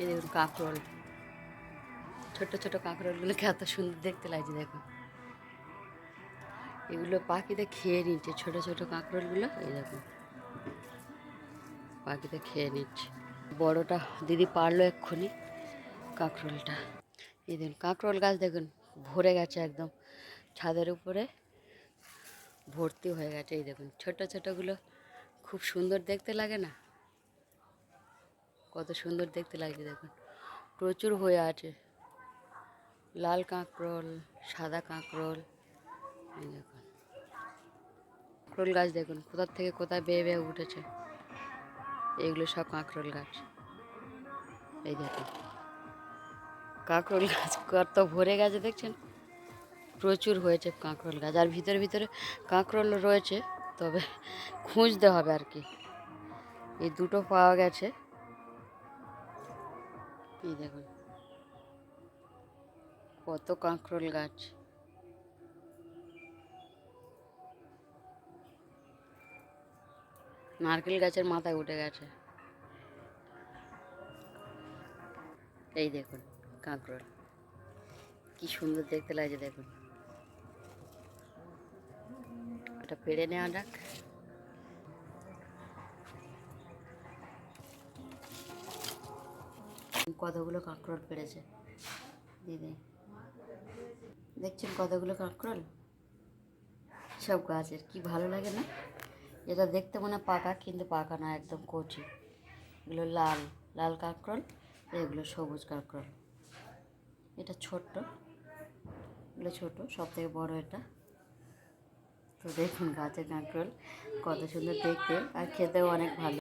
এই দেখুন কাঁকরোল। ছোট ছোট কাঁকরোলগুলোকে এত সুন্দর দেখতে লাগছে, দেখুন। এগুলো পাখিতে খেয়ে নিচ্ছে, ছোট ছোট কাঁকরোলগুলো, এই দেখুন। পাখিতে খেয়ে নিচ্ছে। বড়টা, দিদি পারল এক্ষুনি কাঁকরোলটা। এই দেখুন, কাঁকরোল গাছ দেখুন, ভরে গেছে একদম। ছাদের উপরে ভর্তি হয়ে গেছে, এই দেখুন। ছোট ছোটগুলো খুব সুন্দর দেখতে লাগে না? কত সুন্দর দেখতে লাগছে দেখুন। প্রচুর হয়ে আছে। লাল কাঁকরোল, সাদা কাঁকরোল, এই দেখুন। কাঁকরোল গাছ দেখুন, কোথার থেকে কোথায় বেয়ে বেয়ে উঠেছে। এগুলো সব কাঁকরোল গাছ। এই দেখুন। কাঁকরোল গাছ কত ভরে গেছে দেখছেন? প্রচুর হয়েছে কাঁকরোল গাছ। আর ভিতরে ভিতরে কাঁকরোল রয়েছে, তবে খুঁজতে হবে আর কি। এই দুটো পাওয়া গেছে। এই দেখুন। কত কাঁকরোল গাছ। নারকেল গাছের মাথায় উঠে গেছে। এই দেখুন, কাঁকরোল। কি সুন্দর দেখতে লাগছে, দেখুন। এটা পেড়ে নেওয়া যাক। কতগুলো কাঁকরোল পেড়েছে? দিদি। দেখছেন কতগুলো কাঁকরোল? সব গাছের। কি ভালো লাগে না? এটা দেখতে মনে পাকা, কিন্তু পাকা না, একদম কচি। এগুলো লাল লাল কাঁকরোল, এগুলো সবুজ কাঁকরোল। এটা ছোট্ট। এগুলো ছোটো, সব থেকে বড়ো এটা। তো দেখুন গাছের কাঁকরোল, কত সুন্দর দেখতে, আর খেতেও অনেক ভালো।